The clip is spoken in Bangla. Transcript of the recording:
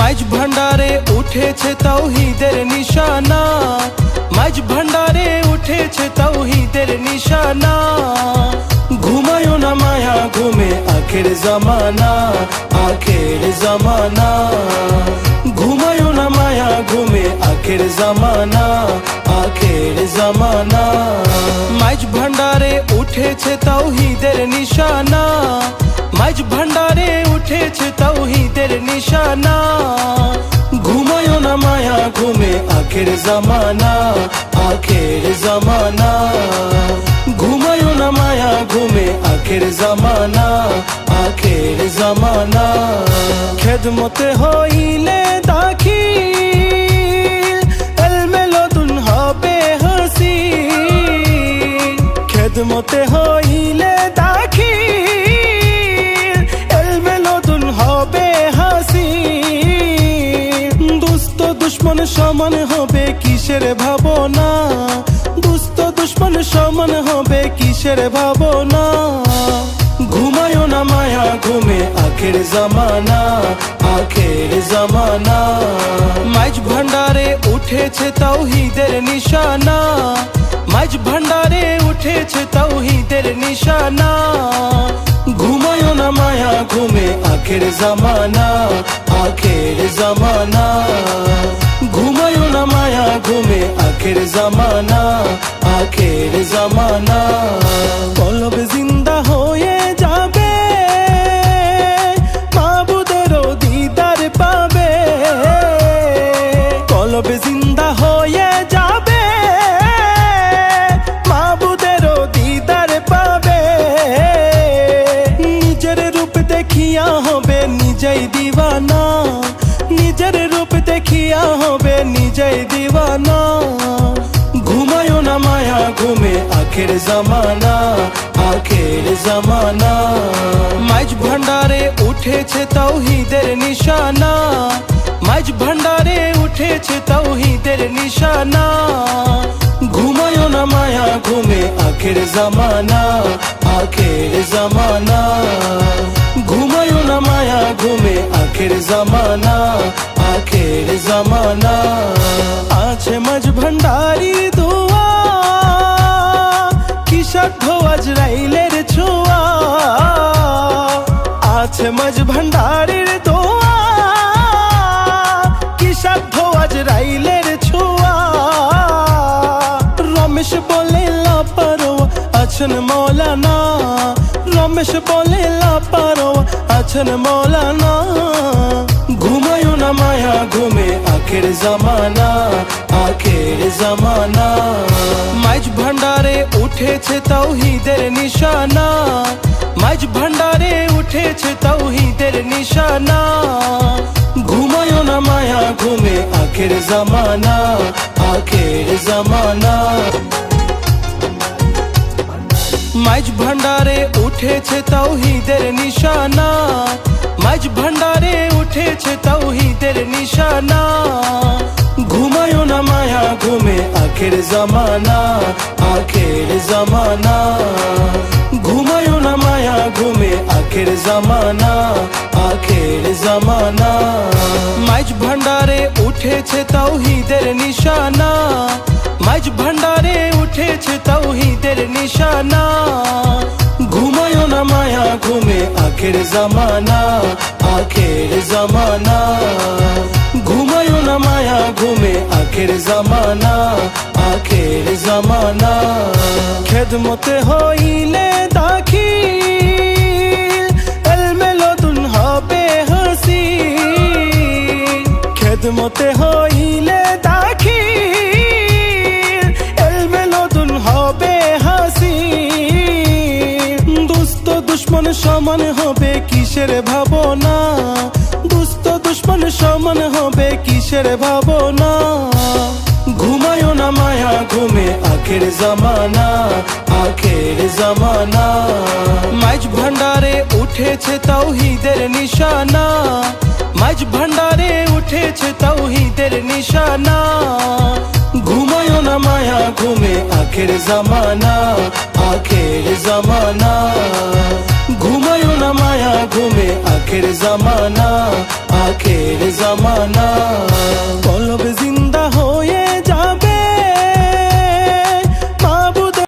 মাইজ ভান্ডারে উঠেছে তৌহিদের নিশানা মাইজ ভান্ডারে উঠেছে তৌহিদের নিশানা ঘুমায়ো না মায়া ঘুমে আখের জামানা আখের জামানা ঘুমায়ো না মায়া ঘুমে আখের জামানা আখের জামানা মাইজ ভান্ডারে উঠেছে তৌহিদের নিশানা আখের জামানা আখের জামানা। ঘুমায়ো না মায়া, ঘুমে আখের জামানা আখের জামানা। খেদমতে হইলে দাখিল এলমেলতুন হবে হাসি খেদমতে হইলে এলমেলতুন হবে হাসি দুস্থ দুশ্মন সমান কিসের ভাবনা? দুস্থ দুশ্মন সমান হবে কিসের ভাবনা? ঘুমায়ো না মায়া, ঘুমে আখের জামানা আখের জামানা। মাইজ ভান্ডারে উঠেছে তৌহিদের নিশানা। মাইজ ভান্ডারে উঠেছে তৌহিদের নিশানা। না মায়া ঘুমে আখের জামানা আখের জামানা ঘুমায়ো না মায়া ঘুমে আখের জামানা আখের জামানা কলব নিজেই দিওয়ানা নিজের রূপ দেখিয়া হবে নিজেই দিওয়ানা ঘুমায়ো না মায়া, ঘুমে আখের জামানা আখের জামানা। মাইজ ভান্ডারে উঠেছে তৌহিদের নিশানা, মাইজ ভান্ডারে উঠেছে তৌহিদের নিশানা। ঘুমায়ো না মায়া, ঘুমে আখের জামানা আখের জামানা। না মায়া ঘুমে আখের জামানা আখের জামানা। আছে মাঝ ভান্ডারি দোয়া, কি সাধ্য আজরাইলের ছোঁয়া? আছে মাঝ ভান্ডারির দোয়া, কি সাধ্য আজরাইলের ছোঁয়া? রমেশ বলে লাপারো আছেন মৌলানা। রমেশ বলে লাপারো আছেন মৌলানা। ঘুমায়ো না মায়া, ঘুমে আখের জামানা আখের জামানা। মাইজ ভান্ডারে উঠেছে তৌহিদের নিশানা। মাইজ ভান্ডারে উঠেছে তৌহিদের নিশানা। ঘুমায়ো না মায়া, ঘুমে আখের জামানা আখের জামানা। মাইজ ভান্ডারে উঠেছে তৌহিদের নিশানা মাইজ ভান্ডারে উঠেছে তৌহিদের নিশানা ঘুমায়ো না মায়া ঘুমে আখের জামানা আখের জামানা ঘুমায়ো না মায়া ঘুমে আখের জামানা আখের জামানা মাইজ ভান্ডারে উঠেছে তৌহিদের নিশানা আখের জামানা আখের জামানা। ঘুমায়ো না মায়া, ঘুমে আখের জামানা আখের জামানা। খেদমতে হইলে দাখিল এলমেলতুন হবে হাসি খেদমতে হইলে দাখিল এলমেলতুন হবে হাসি দুস্থ দুশ্মন সমান হবে কিসের ভাবনা? দুস্থ দুশ্মন সমান হবে কিসের ভাবনা? ঘুমায়ো না মায়া, ঘুমে আখের জামানা আখের জামানা। মাইজ ভান্ডারে উঠেছে তৌহিদের নিশানা। মাইজ ভান্ডারে উঠেছে তৌহিদের নিশানা। ঘুমায়ো না মায়া, ঘুমে আখের জামানা আখের জামানা। माया घूमे आखिर जमाना आखिर जमाना।